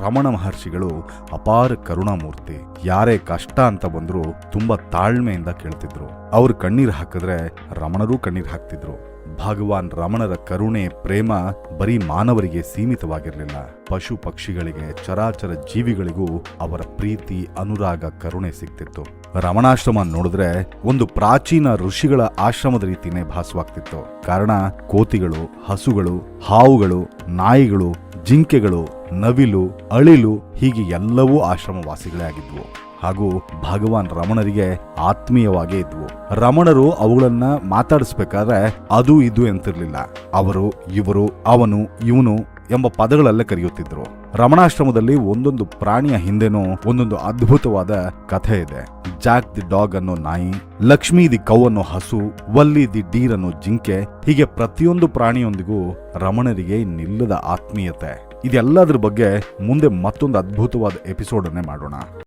ರಮಣ ಮಹರ್ಷಿಗಳು ಅಪಾರ ಕರುಣಾಮೂರ್ತಿ, ಯಾರೇ ಕಷ್ಟ ಅಂತ ಬಂದ್ರು ತುಂಬಾ ತಾಳ್ಮೆಯಿಂದ ಕೇಳ್ತಿದ್ರು. ಅವ್ರು ಕಣ್ಣೀರ್ ಹಾಕಿದ್ರೆ ರಮಣರು ಕಣ್ಣೀರ್ ಹಾಕ್ತಿದ್ರು. ಭಗವಾನ್ ರಮಣರ ಕರುಣೆ, ಪ್ರೇಮ ಬರೀ ಮಾನವರಿಗೆ ಸೀಮಿತವಾಗಿರಲಿಲ್ಲ. ಪಶು ಪಕ್ಷಿಗಳಿಗೆ, ಚರಾಚರ ಜೀವಿಗಳಿಗೂ ಅವರ ಪ್ರೀತಿ, ಅನುರಾಗ, ಕರುಣೆ ಸಿಗ್ತಿತ್ತು. ರಮಣಾಶ್ರಮ ನೋಡಿದ್ರೆ ಒಂದು ಪ್ರಾಚೀನ ಋಷಿಗಳ ಆಶ್ರಮದ ರೀತಿನೇ ಭಾಸವಾಗ್ತಿತ್ತು. ಕಾರಣ ಕೋತಿಗಳು, ಹಸುಗಳು, ಹಾವುಗಳು, ನಾಯಿಗಳು, ಜಿಂಕೆಗಳು ನವಿಲು, ಅಳಿಲು ಹೀಗೆ ಎಲ್ಲವೂ ಆಶ್ರಮವಾಸಿಗಳೇ ಆಗಿದ್ವು. ಹಾಗೂ ಭಗವಾನ್ ರಮಣರಿಗೆ ಆತ್ಮೀಯವಾಗೇ ಇದ್ವು. ರಮಣರು ಅವುಗಳನ್ನ ಮಾತಾಡಿಸ್ಬೇಕಾದ್ರೆ ಅದು ಇದು ಎಂತಿರ್ಲಿಲ್ಲ. ಅವರು, ಇವರು, ಅವನು, ಇವನು ಎಂಬ ಪದಗಳಲ್ಲೇ ಕರೆಯುತ್ತಿದ್ರು. ರಮಣಾಶ್ರಮದಲ್ಲಿ ಒಂದೊಂದು ಪ್ರಾಣಿಯ ಹಿಂದೆನೂ ಒಂದೊಂದು ಅದ್ಭುತವಾದ ಕಥೆ ಇದೆ. ಜಾಕ್ ದಿ ಡಾಗ್ ಅನ್ನೋ ನಾಯಿ, ಲಕ್ಷ್ಮೀ ದಿ ಕೌ ಅನ್ನೋ ಹಸು, ವಲ್ಲಿ ದಿ ಡೀರ್ ಅನ್ನೋ ಜಿಂಕೆ ಹೀಗೆ ಪ್ರತಿಯೊಂದು ಪ್ರಾಣಿಯೊಂದಿಗೂ ರಮಣರಿಗೆ ನಿಲ್ಲದ ಆತ್ಮೀಯತೆ. ಇದೆಲ್ಲದ್ರ ಬಗ್ಗೆ ಮುಂದೆ ಮತ್ತೊಂದು ಅದ್ಭುತವಾದ ಎಪಿಸೋಡನ್ನೇ ಮಾಡೋಣ.